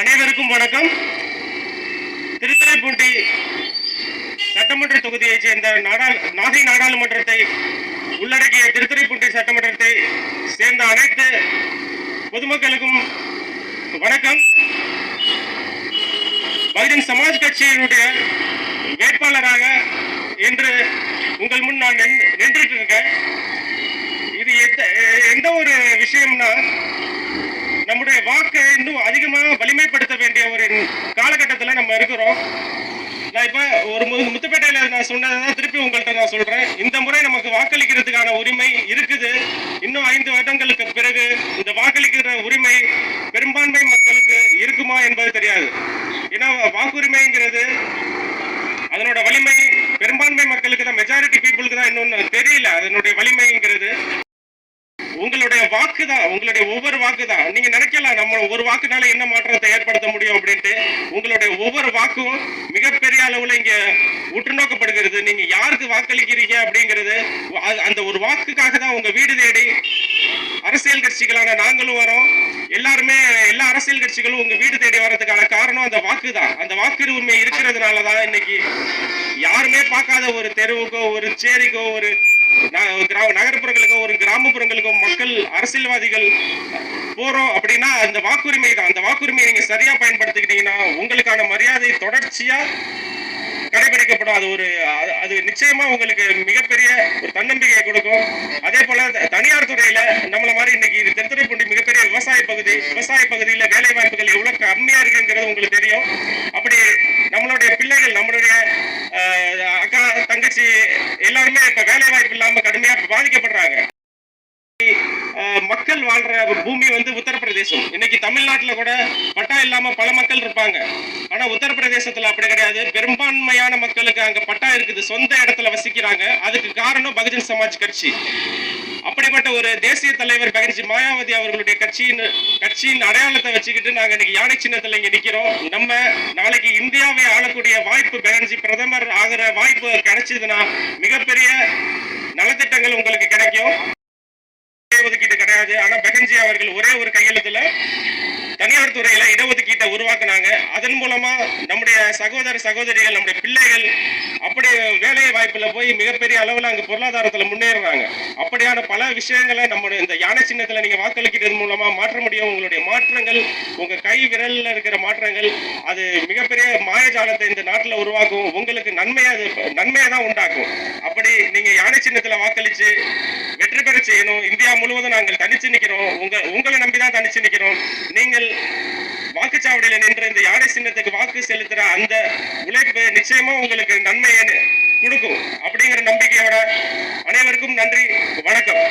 அனைவருக்கும் வணக்கம். திருத்துறைப்பூண்டி சட்டமன்ற தொகுதியைச் சேர்ந்த நாடா நாகை நாடாளுமன்றத்தை உள்ளடக்கிய திருத்துறைப்பூண்டி சட்டமன்றத்தை சேர்ந்த அனைத்து பொதுமக்களுக்கும் வணக்கம். பகுஜன் சமாஜ் கட்சியினுடைய வேட்பாளராக இன்று உங்கள் முன் நான் நின்றுட்டு இருக்கேன் இது எந்த எந்த ஒரு விஷயம்னா நம்முடைய வாக்கு இன்னும் அதிகமாக வலிமைப்படுத்த வேண்டிய ஒரு காலகட்டத்தில் நம்ம இருக்கிறோம். நான் இப்போ ஒரு மு- முத்துப்பேட்டையில் நான் சொன்னதான் திருப்பி உங்கள்கிட்ட நான் சொல்கிறேன் இந்த முறை நமக்கு வாக்களிக்கிறதுக்கான உரிமை இருக்குது. இன்னும் ஐந்து வருடங்களுக்கு பிறகு இந்த வாக்களிக்கிற உரிமை பெரும்பான்மை மக்களுக்கு இருக்குமா என்பது தெரியாது. ஏன்னா வாக்குரிமைங்கிறது அதனோட வலிமை பெரும்பான்மை மக்களுக்கு தான் மெஜாரிட்டி பீப்புளுக்கு தான் இன்னொன்று தெரியல. அதனுடைய வலிமை வாக்கு தான் உங்களுடைய ஒவ்வொரு வாக்கு தான் நீங்க நினைக்கலாம் நம்ம ஒரு வாக்குனால என்ன மாற்றத்தை ஏற்படுத்த முடியும் அப்படின்ட்டு. உங்களுடைய ஒவ்வொரு வாக்கும் மிகப்பெரிய அளவுல இங்க உற்று நோக்கப்படுகிறது நீங்க யாருக்கு வாக்களிக்கிறீங்க அப்படிங்கிறது அந்த ஒரு வாக்குக்காக தான் உங்க வீடு தேடி அரசியல் கட்சிகளான நாங்களும் வரோம். எல்லாருமே எல்லா அரசியல் கட்சிகளும் உங்க வீடு தேடி வர்றதுக்கான காரணம் அந்த வாக்கு தான் அந்த வாக்குரிமை இருக்கிறதுனாலதான் இன்னைக்கு யாருமே பார்க்காத ஒரு தெருவுக்கோ ஒரு சேரிக்கோ ஒரு நகர்ப்புறங்களுக்கு கிராமப்புறங்களுக்கும் மக்கள் அரசியல்வாதிகள் போறோம் அப்படின்னா அந்த வாக்குரிமை தான். அந்த வாக்குரிமையை நீங்க சரியா பயன்படுத்திக்கிட்டீங்கன்னா உங்களுக்கான மரியாதை தொடர்ச்சியா கடைபிடிக்கப்படும். அது ஒரு அது- நிச்சயமா உங்களுக்கு மிகப்பெரிய ஒரு தன்னம்பிக்கையை கொடுக்கும். அதே போல தனியார் துறையில நம்மள மாதிரி இன்னைக்கு இது திருத்துறைப்பூண்டி மிகப்பெரிய விவசாய பகுதி விவசாய பகுதியில வேலை வாய்ப்புகள் எவ்வளவு கம்மியா இருக்குங்கிறது உங்களுக்கு தெரியும். அப்படி நம்மளுடைய பிள்ளைகள் நம்மளுடைய அக்கா தங்கச்சி எல்லாருமே இப்ப வேலை வாய்ப்பு இல்லாம கடுமையா பாதிக்கப்படுறாங்க. மக்கள் வாழ்ற பூமி வந்து உத்தரப்பிரதேசம். இன்னைக்கு தமிழ்நாட்டுல கூட பட்டா இல்லாம பல மக்கள் இருப்பாங்க. ஆனா உத்தரப்பிரதேசத்துல அப்படி கிடையாது. பெரும்பான்மையான மக்களுக்கு அங்க பட்டா இருக்குது. சொந்த இடத்துல வசிக்கிறாங்க. அதுக்கு காரணம் பகுஜன் சமாஜ் கட்சி. அப்படிப்பட்ட ஒரு தேசிய தலைவர் பகன்ஜி மாயாவதி அவர்களுடைய கட்சியின் கட்சியின் அடையாளத்தை வச்சுக்கிட்டு நாங்க இன்னைக்கு யானை சின்னத்துல இங்க நிக்கிறோம். நம்ம நாளைக்கு இந்தியாவை ஆளக்கூடிய வாய்ப்பு பகன்ஜி பிரதமர் ஆகிற வாய்ப்பு கிடைச்சதுன்னா மிகப்பெரிய நலத்திட்டங்கள் உங்களுக்கு கிடைக்கும். இடஒதுக்கீடு கிடையாது. ஆனா பெகன்ஜி அவர்கள் ஒரே ஒரு கையெழுத்துல தனியார் துறையில இடஒதுக்கீட்டை உருவாக்குனாங்க. அதன் மூலமா நம்முடைய சகோதர சகோதரிகள் நம்முடைய பிள்ளைகள் அப்படி வேலை வாய்ப்புல போய் மிகப்பெரிய அளவுல அங்க பொருளாதாரத்துல முன்னேறுறாங்க. அப்படியான பல விஷயங்களை நம்மளுடைய இந்த யானை சின்னத்துல நீங்க வாக்களிக்கிறது மூலமா மாற்ற முடியும். உங்களுடைய மாற்றங்கள் உங்க கை விரல்ல இருக்கிற மாற்றங்கள் அது மிகப்பெரிய மாயஜாலத்தை இந்த நாட்டுல உருவாக்கும். உங்களுக்கு நன்மையா அது நன்மையை தான் உண்டாக்கும். அப்படி நீங்க யானை சின்னத்துல வாக்களிச்சு வெற்றி பெற செய்யணும். இந்தியா முழுவதும் நாங்கள் தனிச்சு நிக்கிறோம். உங்க உங்களை நம்பிதான் தனிச்சு நிக்கிறோம். நீங்கள் வாக்குச்சாவடியில நின்று இந்த யானை சின்னத்துக்கு வாக்கு செலுத்துற அந்த உழைப்பு நிச்சயமா உங்களுக்கு நன்மை கொடுக்கும். அப்படிங்கிற நம்பிக்கையோட அனைவருக்கும் நன்றி. வணக்கம்.